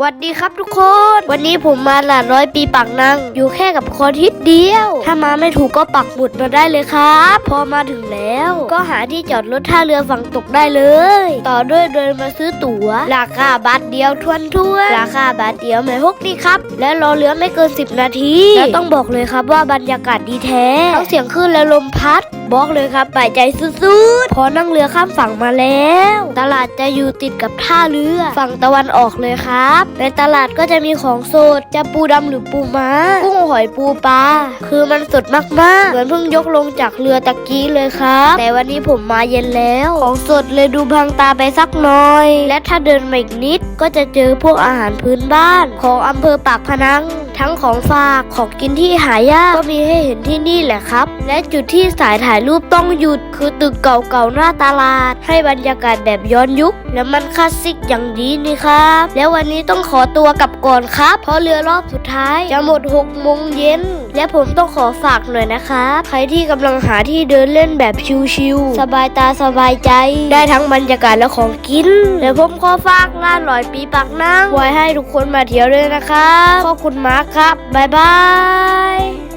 สวัสดีครับทุกคน วันนี้ผมมาหลานร้อยปีปักนัง อยู่แค่กับคอทิศเดียว ถ้ามาไม่ถูกก็ปักหมุดมาได้เลยครับ พอมาถึงแล้ว ก็หาที่จอดรถท่าเรือฝั่งตกได้เลย ต่อด้วยเดินมาซื้อตั๋ว ราคาบาทเดียวทวนทวนราคาบาทเดียวไม่ฮกนี่ครับ และรอเรือไม่เกิน 10 นาที และต้องบอกเลยครับว่าบรรยากาศดีแท้ทั้งเสียงคลื่นและลมพัด บอกเลยครับป่ายใจสุดๆ พอนั่งเรือข้ามฝั่งมาแล้ว ตลาดจะอยู่ติดกับท่าเรือ ฝั่งตะวันออกเลยครับ ในตลาดก็จะมีของสด จะปูดำหรือปูม้า กุ้งหอยปูปลา คือมันสดมากๆ เหมือนเพิ่งยกลงจากเรือตะกี้เลยครับ แต่วันนี้ผมมาเย็นแล้ว ของสดเลยดูพังตาไปสักหน่อย และถ้าเดินมาอีกนิดก็จะเจอพวกอาหารพื้นบ้าน ของอำเภอปากพนัง ทั้งของฝากของกินที่หายากก็มีให้เห็นที่นี่แหละครับ และจุดที่สายถ่ายรูปต้องหยุด คือตึกเก่าๆหน้าตลาด ให้บรรยากาศแบบย้อนยุค และมันคลาสสิกอย่างดีนี่ครับ แล้ววันนี้ต้องขอตัวกลับก่อนครับ เพราะเรือรอบสุดท้ายจะหมด6โมงเย็นและผมต้องขอฝากหน่อยนะคะใครที่กำลังหาที่เดินเล่นแบบชิวๆสบายตาสบายใจ ได้ทั้งบรรยากาศและของกิน และผมขอฝากร้านลอยปีปากนั่งไว้ให้ทุกคนมาเที่ยวด้วยนะคะขอบคุณมากครับบ๊ายบาย